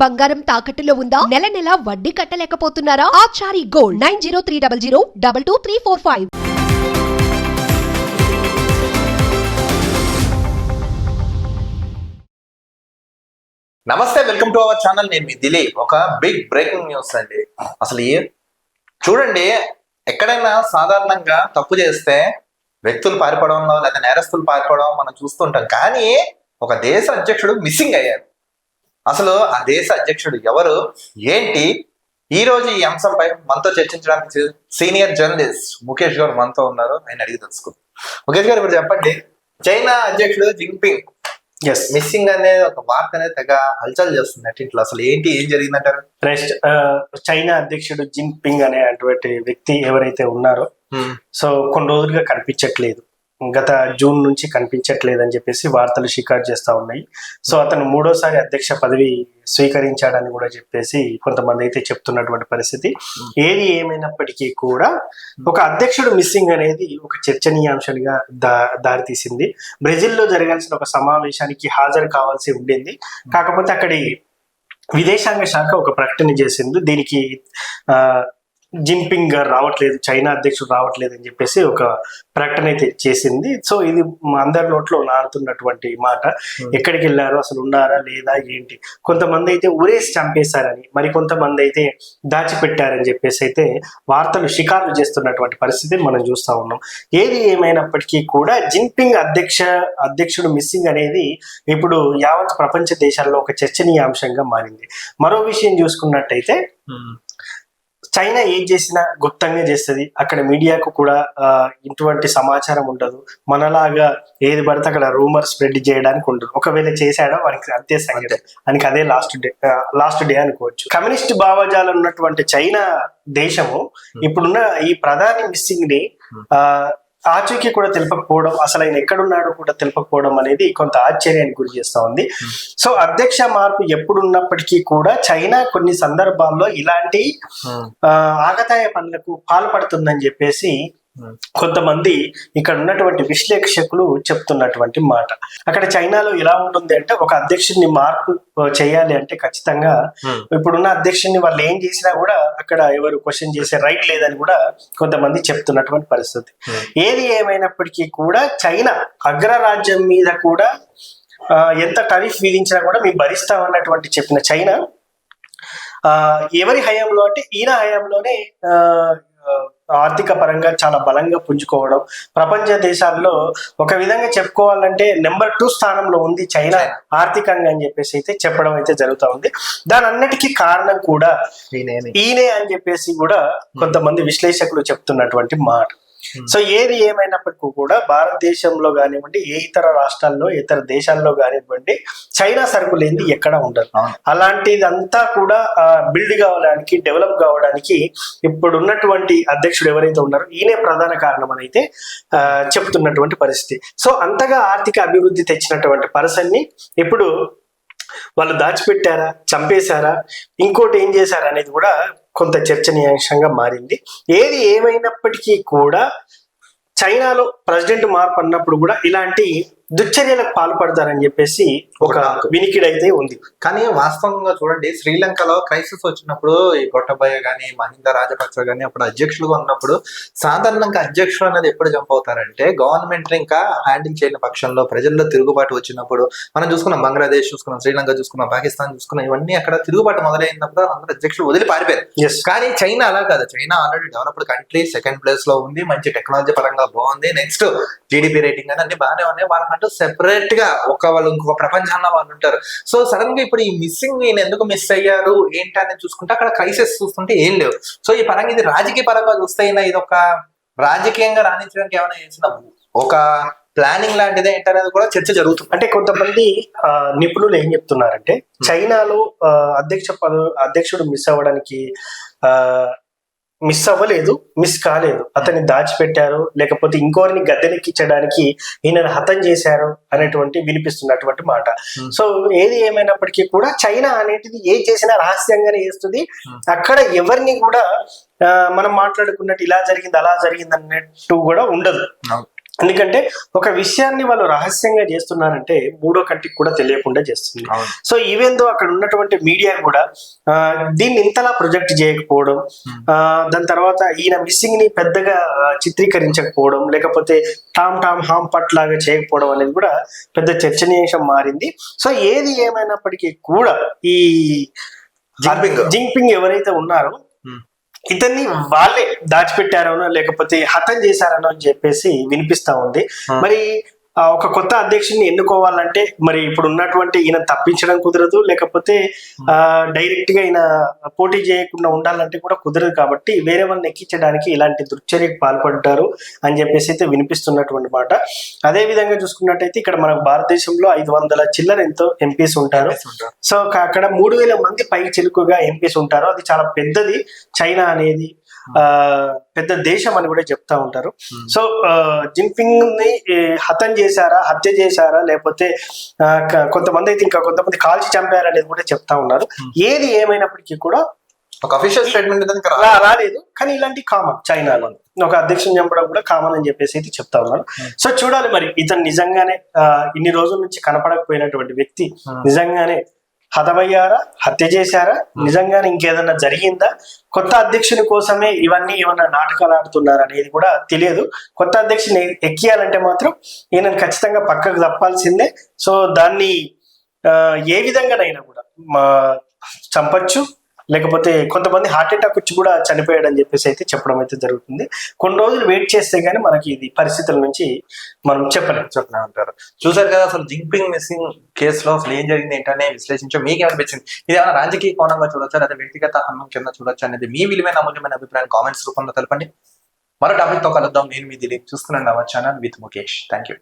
బంగారం తాకట్టులో ఉందా? నెల నెల వడ్డీ కట్టలేకపోతున్నారా? Achari gold nine zero three double zero double two three four five. నమస్తే వెల్కమ్ టు అవర్ ఛానల్. నేను మీ దిలీప్. ఒక బిగ్ బ్రేకింగ్ న్యూస్ అండి. అసలు ఏ చూడండి ఎక్కడైనా సాధారణంగా తప్పు చేస్తే వ్యక్తులు పారిపోవడంలో లేదా నేరస్తులు పారిపోవడం మనం చూస్తుంటాం. కానీ ఒక దేశ అధ్యక్షుడు మిస్సింగ్ అయ్యారు. అసలు ఆ దేశ అధ్యక్షుడు ఎవరు? ఏంటి? ఈ రోజు ఈ అంశంపై మనతో చర్చించడానికి సీనియర్ జర్నలిస్ట్ ముఖేష్ గారు మనతో ఉన్నారు. ఆయన అడిగి తెలుసుకుందాం ముఖేష్ గారు ఇప్పుడు చెప్పండి. చైనా అధ్యక్షుడు జింగ్పింగ్ ఎస్ మిస్సింగ్ అనేది ఒక వార్త అనేది తెగ హల్చల్ చేస్తుంది అట్లా అసలు ఏంటి ఏం జరిగిందంటారు? నెక్స్ట్ చైనా అధ్యక్షుడు జిన్పింగ్ అనే అటువంటి వ్యక్తి ఎవరైతే ఉన్నారో సో కొన్ని రోజులుగా కనిపించట్లేదు. గత జూన్ నుంచి కనిపించట్లేదు అని చెప్పేసి వార్తలు షికారు చేస్తా ఉన్నాయి. సో అతను మూడోసారి అధ్యక్ష పదవి స్వీకరించాడని కూడా చెప్పేసి కొంతమంది అయితే చెప్తున్నటువంటి పరిస్థితి. ఏది ఏమైనప్పటికీ కూడా ఒక అధ్యక్షుడు మిస్సింగ్ అనేది ఒక చర్చనీయాంశంగా దా దారితీసింది. బ్రెజిల్లో జరగాల్సిన ఒక సమావేశానికి హాజరు కావాల్సి ఉండింది. కాకపోతే అక్కడి విదేశాంగ శాఖ ఒక ప్రకటన చేసింది. దీనికి ఆ, జిన్పింగ్ గారు రావట్లేదు చైనా అధ్యక్షుడు రావట్లేదు అని చెప్పేసి ఒక ప్రకటన అయితే చేసింది. సో ఇది మా అందరి నోట్లో నాడుతున్నటువంటి మాట. ఎక్కడికి వెళ్ళారు అసలు ఉన్నారా లేదా ఏంటి? కొంతమంది అయితే ఊరేసి చంపేశారని మరి కొంతమంది అయితే దాచిపెట్టారని చెప్పేసి అయితే వార్తలు షికారు చేస్తున్నటువంటి పరిస్థితిని మనం చూస్తా ఉన్నాం. ఏది ఏమైనప్పటికీ కూడా జిన్పింగ్ అధ్యక్ష అధ్యక్షుడు మిస్సింగ్ అనేది ఇప్పుడు యావత్ ప్రపంచ దేశాల్లో ఒక చర్చనీయాంశంగా మారింది. మరో విషయం చూసుకున్నట్టయితే చైనా ఏం చేసినా గుప్తంగా చేస్తుంది. అక్కడ మీడియాకు కూడా ఇటువంటి సమాచారం ఉండదు. మనలాగా ఏది పడితే అక్కడ రూమర్ స్ప్రెడ్ చేయడానికి ఉండదు. ఒకవేళ చేశాడో వానికి అంతే సంగతి. ఆయనకి అదే లాస్ట్ డే లాస్ట్ డే అనుకోవచ్చు. కమ్యూనిస్ట్ భావజాలం ఉన్నటువంటి చైనా దేశము ఇప్పుడున్న ఈ ప్రధాని మిస్సింగ్ని ఆ ఆచూకీ కూడా తెలిపకపోవడం అసలు ఆయన ఎక్కడున్నాడో కూడా తెలిపకపోవడం అనేది కొంత ఆశ్చర్యానికి గురి చేస్తా ఉంది. సో అధ్యక్ష మార్పు ఎప్పుడున్నప్పటికీ కూడా చైనా కొన్ని సందర్భాల్లో ఇలాంటి ఆ, ఆగతాయ పనులకు పాల్పడుతుందని చెప్పేసి కొంతమంది ఇక్కడ ఉన్నటువంటి విశ్లేషకులు చెప్తున్నటువంటి మాట. అక్కడ చైనాలో ఎలా ఉంటుంది అంటే ఒక అధ్యక్షుడిని మార్పు చేయాలి అంటే ఖచ్చితంగా ఇప్పుడున్న అధ్యక్షుడిని వాళ్ళు ఏం చేసినా కూడా అక్కడ ఎవరు క్వశ్చన్ చేసే రైట్ లేదని కూడా కొంతమంది చెప్తున్నటువంటి పరిస్థితి. ఏది ఏమైనప్పటికీ కూడా చైనా అగ్రరాజ్యం మీద కూడా ఎంత టరీఫ్ విధించినా కూడా మేము భరిస్తామన్నటువంటి చెప్పిన చైనా ఎవరి హయాంలో అంటే ఈయన హయాంలోనే ఆర్థిక పరంగా చాలా బలంగా పుంజుకోవడం. ప్రపంచ దేశాల్లో ఒక విధంగా చెప్పుకోవాలంటే నెంబర్ టూ స్థానంలో ఉంది చైనా ఆర్థికంగా అని చెప్పేసి అయితే చెప్పడం అయితే జరుగుతూ ఉంది. దాని అన్నిటికీ కారణం కూడా? ఈయనే అని చెప్పేసి కూడా కొంతమంది విశ్లేషకులు చెప్తున్నటువంటి మాట. సో ఏది ఏమైనప్పటికీ కూడా భారతదేశంలో కానివ్వండి ఏ ఇతర రాష్ట్రాల్లో ఇతర దేశాల్లో కానివ్వండి చైనా సరుకు లేనిది ఎక్కడ ఉండదు. అవును. అలాంటిదంతా కూడా బిల్డ్ కావడానికి డెవలప్ కావడానికి ఇప్పుడు ఉన్నటువంటి అధ్యక్షుడు ఎవరైతే ఉన్నారో ఈయనే ప్రధాన కారణం అని అయితే ఆ, చెప్తున్నటువంటి పరిస్థితి. సో అంతగా ఆర్థిక అభివృద్ధి తెచ్చినటువంటి పర్సన్ని ఇప్పుడు వాళ్ళు దాచిపెట్టారా చంపేశారా ఇంకోటి ఏం చేశారా అనేది కూడా కొంత చర్చనీయాంశంగా మారింది. ఏది ఏమైనప్పటికీ కూడా చైనాలో ప్రెసిడెంట్ మార్పు అన్నప్పుడు కూడా ఇలాంటి దుశ్చర్యలకు పాల్పడతారని చెప్పేసి ఒక వినికిడైతే ఉంది. కానీ వాస్తవంగా చూడండి శ్రీలంకలో క్రైసిస్ వచ్చినప్పుడు ఈ గొట్టబయ్య గాని మహింద రాజపక్స గాని అప్పుడు అధ్యక్షులుగా ఉన్నప్పుడు సాధారణంగా అధ్యక్షులు అనేది ఎప్పుడు జంప్ అవుతారంటే గవర్నమెంట్ ఇంకా హ్యాండిల్ చేయని పక్షంలో ప్రజల్లో తిరుగుబాటు వచ్చినప్పుడు మనం చూసుకున్నాం బంగ్లాదేశ్ చూసుకున్నాం శ్రీలంక చూసుకున్నాం పాకిస్తాన్ చూసుకున్నాం ఇవన్నీ అక్కడ తిరుగుబాటు మొదలైనప్పుడు అందరూ అధ్యక్షులు వదిలి పారిపోయారు కానీ చైనా అలా కాదు. China already developed country second ప్లేస్లో ఉంది మంచి టెక్నాలజీ పరంగా బాగుంది. నెక్స్ట్ జీడిపి రేటింగ్ అని అన్ని బాగానే ఉన్నాయి. వాళ్ళకంటూ సెపరేట్గా ఒక వాళ్ళు ఇంకొక ప్రపంచంలో వాళ్ళు ఉంటారు. సో సడన్గా ఇప్పుడు ఈ మిస్సింగ్ ఈయన ఎందుకు మిస్ అయ్యారు? ఏంటి అనేది చూసుకుంటే అక్కడ క్రైసిస్ చూస్తుంటే ఏం లేవు. సో ఈ పరంగా ఇది రాజకీయ పరంగా చూస్తే ఇది ఒక రాజకీయంగా రాణించడానికి ఏమైనా చేసిన ఒక ప్లానింగ్ లాంటిదే ఏంటనేది కూడా చర్చ జరుగుతుంది. అంటే కొంతమంది ఆ, నిపుణులు ఏం చెప్తున్నారంటే చైనాలో ఆ, అధ్యక్ష అధ్యక్షుడు మిస్ అవ్వడానికి ఆ మిస్ అవ్వలేదు మిస్ కాలేదు. అతన్ని దాచిపెట్టారు లేకపోతే ఇంకోరిని గద్దెనెక్కించడానికి ఈయనను హతం చేశారు అనేటువంటి వినిపిస్తున్నటువంటి మాట. Hmm. సో ఏది ఏమైనప్పటికీ కూడా చైనా అనేటిది ఏ చేసినా రహస్యంగానే చేస్తుంది. Hmm. అక్కడ ఎవరిని కూడా మనం మాట్లాడుకున్నట్టు ఇలా జరిగింది అలా జరిగింది అన్నట్టు కూడా ఉండదు. ఎందుకంటే ఒక విషయాన్ని వాళ్ళు రహస్యంగా చేస్తున్నారంటే మూడో కంటికి కూడా తెలియకుండా చేస్తుంది సో ఈవెన్ దో అక్కడ ఉన్నటువంటి మీడియా కూడా దీన్ని ఇంతలా ప్రొజెక్ట్ చేయకపోవడం ఆ, దాని తర్వాత ఈయన మిస్సింగ్ని పెద్దగా చిత్రీకరించకపోవడం లేకపోతే టామ్ టామ్ హామ్ పట్ లాగా చేయకపోవడం అనేది కూడా పెద్ద చర్చనీయాంశం మారింది సో ఏది ఏమైనప్పటికీ కూడా ఈ. జింపింగ్ ఎవరైతే ఉన్నారో Hmm. ఇతన్ని వాళ్ళే దాచిపెట్టారనో లేకపోతే హతం చేశారనో అని చెప్పేసి వినిపిస్తా ఉంది. మరి ఒక కొత్త అధ్యక్షుడిని ఎన్నుకోవాలంటే మరి ఇప్పుడు ఉన్నటువంటి ఈయన తప్పించడం కుదరదు లేకపోతే ఆ డైరెక్ట్గా ఈయన పోటీ చేయకుండా ఉండాలంటే కూడా కుదరదు కాబట్టి వేరే వాళ్ళని ఎక్కించడానికి ఇలాంటి దుర్చర్యకు పాల్పడ్డారు అని చెప్పేసి అయితే వినిపిస్తున్నటువంటి మాట. అదే విధంగా చూసుకున్నట్టయితే ఇక్కడ మనకు భారతదేశంలో ఐదు వందల చిల్లర ఎంతో ఎంపీస్ ఉంటారు. సో అక్కడ మూడు వేల మంది పై చిలుకుగా ఎంపీస్ ఉంటారు. అది చాలా పెద్దది. చైనా అనేది పెద్ద దేశం అని కూడా చెప్తా ఉంటారు. సో జిన్పింగ్ని హతం చేశారా హత్య చేశారా లేకపోతే కొంతమంది అయితే ఇంకా కొంతమంది కాల్చి చంపారు అనేది కూడా చెప్తా ఉన్నారు. ఏది ఏమైనప్పటికీ కూడా ఒక అఫీషియల్ స్టేట్మెంట్ రాలేదు కానీ ఇలాంటి కామన్ చైనాలో ఒక అధ్యక్షుని చంపడం కూడా కామన్ అని చెప్పేసి అయితే చెప్తా ఉన్నారు Hmm. సో చూడాలి మరి ఇతను నిజంగానే ఇన్ని రోజుల నుంచి కనపడకపోయినటువంటి వ్యక్తి. నిజంగానే హతమయ్యారా? హత్య చేశారా? నిజంగానే ఇంకేదన్నా జరిగిందా? కొత్త అధ్యక్షుని కోసమే ఇవన్నీ ఏమన్నా నాటకాలు ఆడుతున్నారా అనేది కూడా తెలియదు. కొత్త అధ్యక్షుని ఎక్కియాలంటే మాత్రం ఈయనను ఖచ్చితంగా పక్కకు తప్పాల్సిందే. సో దాన్ని ఏ విధంగానైనా కూడా మా చంపచ్చు. లేకపోతే కొంతమంది హార్ట్ అటాక్ వచ్చి కూడా చనిపోయాడు అని చెప్పేసి అయితే చెప్పడం అయితే జరుగుతుంది. కొన్ని రోజులు వెయిట్ చేస్తే గానీ మనకి ఇది పరిస్థితుల నుంచి మనం చెప్పలేం. చెప్తూనే ఉంటారు చూసారు కదా అసలు జింగ్పింగ్ మిస్సింగ్ కేసులో అసలు ఏం జరిగింది ఏంటనే విశ్లేషించో. మీకేమనిపించింది? ఇది ఏమైనా రాజకీయ కోణంగా చూడొచ్చు? లేదా వ్యక్తిగత హన్నం కింద చూడొచ్చు అనేది మీ విలువైన అమూల్యమైన అభిప్రాయం కామెంట్స్ రూపంలో తెలపండి. మరో టాపిక్తో కలుద్దాం. నేను మీ దిలీప్. చూస్తున్నాను our channel with Mukesh. Thank you